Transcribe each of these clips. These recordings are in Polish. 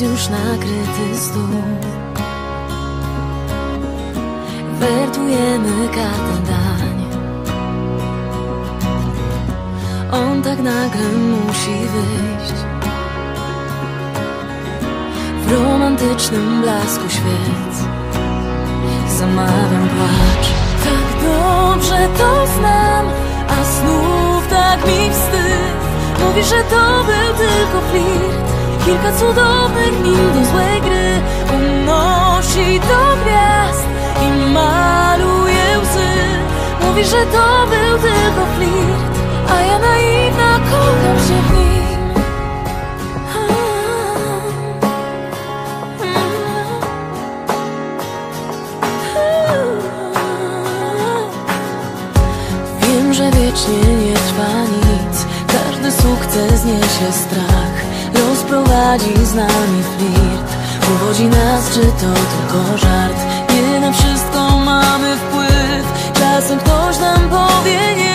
jest już nakryty stół. Wertujemy kartę dań. On tak nagle musi wyjść. W romantycznym blasku świec. Zamawiam płacz. Tak dobrze to znam A znów tak mi wstyd. Mówi, że to był tylko flirt Kilka cudownych min do złej gry. Unosi do gwiazd i maluje łzy. Mówi, że to był tylko flirt A ja naiwna kocham się w nim. Wiem, że wiecznie nie trwa nic. Każdy sukces niesie strach Rozprowadzi z nami flirt. Uwodzi nas, czy to tylko żart? Nie na wszystko mamy wpływ. Czasem ktoś nam powie nie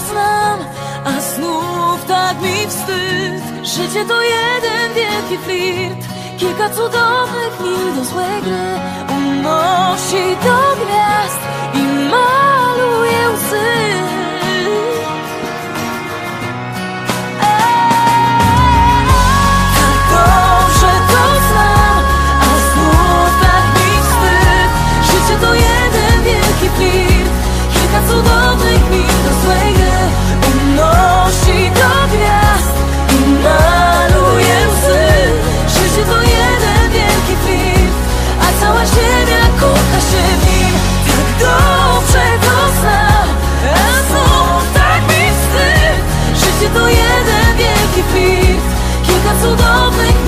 znam A znów tak mi wstyd. Życie to jeden wielki flirt Kilka cudownych mil do złej gry Unosi do gwiazd I maluje cudownych